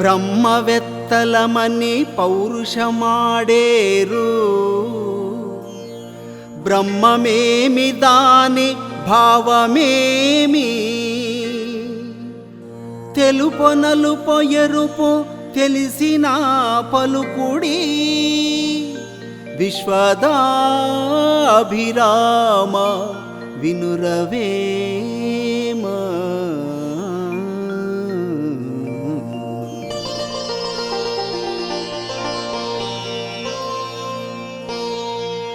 బ్రహ్మవెత్తలమని పౌరుషమాడేరు. బ్రహ్మమేమి దాని భావమేమి? తెలుపు నలుపు ఎరుపు తెలిసిన పలుకుడి విశ్వదాభిరామ వినురవే.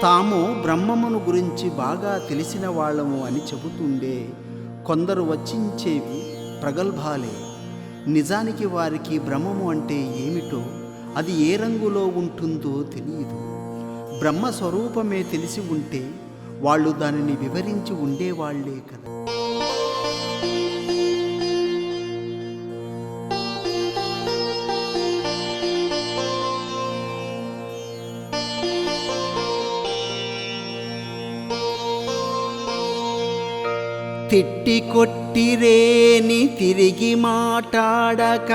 తాము బ్రహ్మమును గురించి బాగా తెలిసిన వాళ్ళము అని చెబుతుండే కొందరు వచ్చించేవి ప్రగల్భాలే. నిజానికి వారికి బ్రహ్మము అంటే ఏమిటో అది ఏ రంగులో ఉంటుందో తెలియదు. బ్రహ్మ స్వరూపమే తెలిసి ఉంటే వాళ్ళు దానిని వివరించి ఉండేవాళ్ళే కదా. తిట్టి కొట్టిరేని తిరిగి మాటాడక.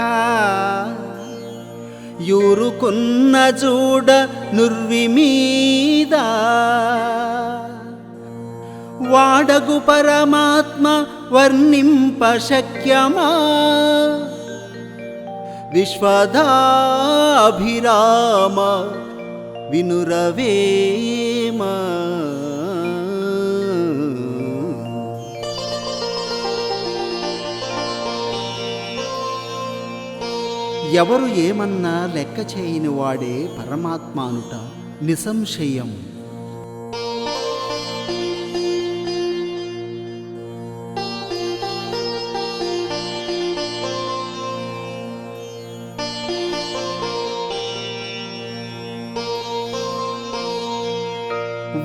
యూరుకున్న చూడ నుర్వి మీద వాడగు పరమాత్మ వర్ణింప శక్యమా. విశ్వదాభిరామ వినురవేమా. ఎవరు ఏమన్నా లెక్క చేయని వాడే పరమాత్మానుట నిసంశయం.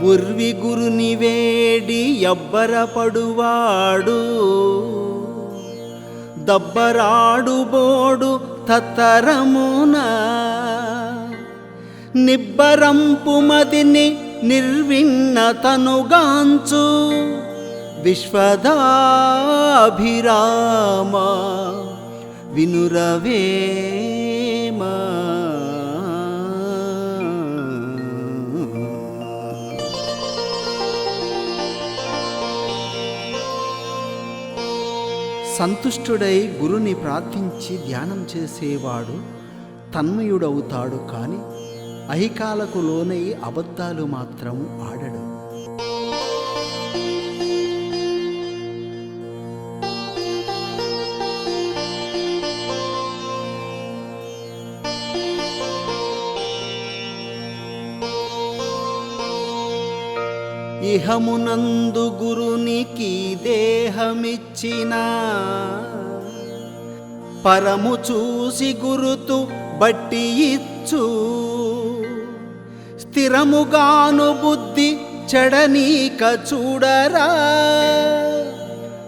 ఉర్వి గురుని వేడి ఎవ్వరపడువాడు దబ్బరాడు బోడు తత్తరమున నిబ్బరంపు మదిని నిర్విన్న విశ్వదాభిరామ వినురవేమా. సంతుష్టుడై గురుని ప్రార్థించి ధ్యానం చేసేవాడు తన్మయుడవుతాడు కానీ అహికాలకు లోనై అబద్ధాలు మాత్రం ఆడడు. ఇహమునందు గురునికి దేహమిచ్చిన పరము చూసి గురుతు బట్టి ఇచ్చు. స్థిరముగాను బుద్ధి చెడనీక చూడరా.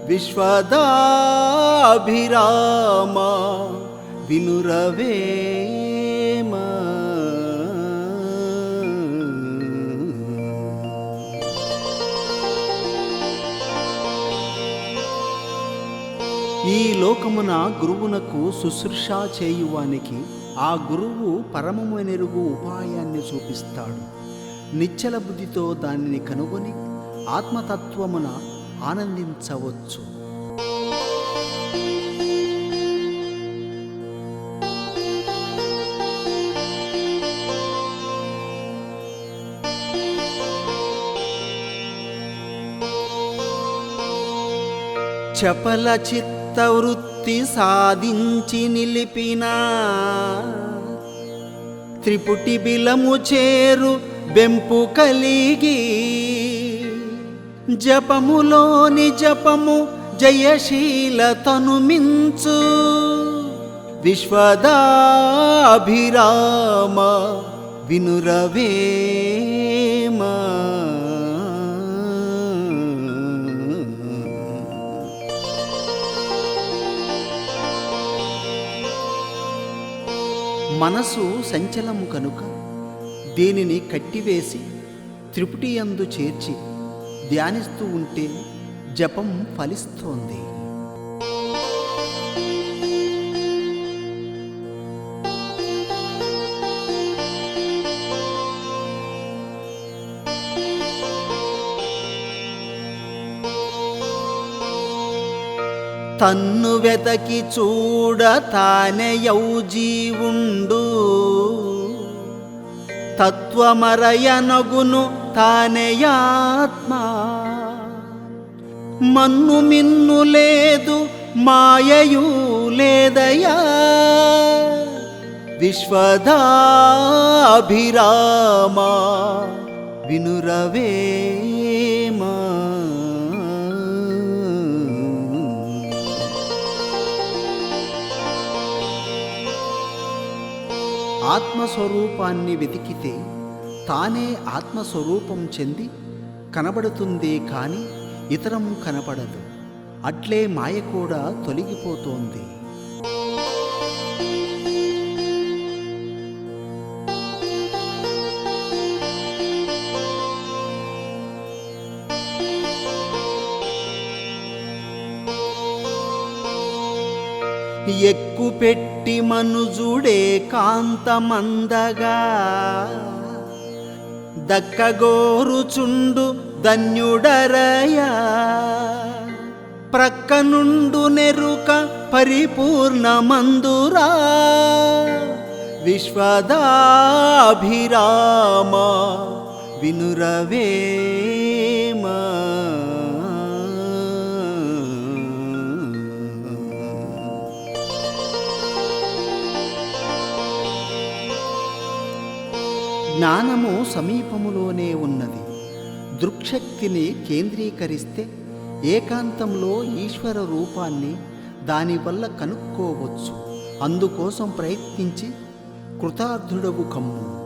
విశ్వదాభిరామ వినురవే. ఈ లోకమున గురువునకు శుశ్రూష చేయువానికి ఆ గురువు పరమమునెరుగు ఉపాయాన్ని చూపిస్తాడు. నిశ్చల బుద్ధితో దానిని కనుగొని ఆత్మతత్వమున ఆనందించవచ్చు. చపల చిత్తవృత్తి సాధించి నిలిపిన త్రిపుటి బిలము చేరు బెంపు కలిగి జపములోని జపము జయశీలతను మించు విశ్వదాభిరామ వినురవే. మనసు సంచలము కనుక దేనిని కట్టివేసి త్రిపుటి యందు చేర్చి ధ్యానిస్తూ ఉంటే జపం ఫలిస్తోంది. తన్ను వెతకి చూడ తానెయౌ జీవుండు తత్వమరయనగును తానెయాత్మ మన్ను మిన్ను లేదు మాయయు లేదయా. విశ్వదాభిరామా వినురవే. ఆత్మస్వరూపాన్ని వెతికితే తానే ఆత్మస్వరూపం చెంది కనబడుతుందే కానీ ఇతరం కనపడదు. అట్లే మాయ కూడా తొలగిపోతోంది. ఎక్కు పెట్టి మనుజుడే కాంతమందగా. దక్కగోరుచుండు ధన్యుడరయా. ప్రక్కనుండు నెరుక పరిపూర్ణమందురా. విశ్వదాభిరామ వినురవేమా. జ్ఞానము సమీపములోనే ఉన్నది. దృక్శక్తిని కేంద్రీకరిస్తే ఏకాంతంలో ఈశ్వర రూపాన్ని దానివల్ల కనుక్కోవచ్చు. అందుకోసం ప్రయత్నించి కృతార్థుడవు కమ్ము.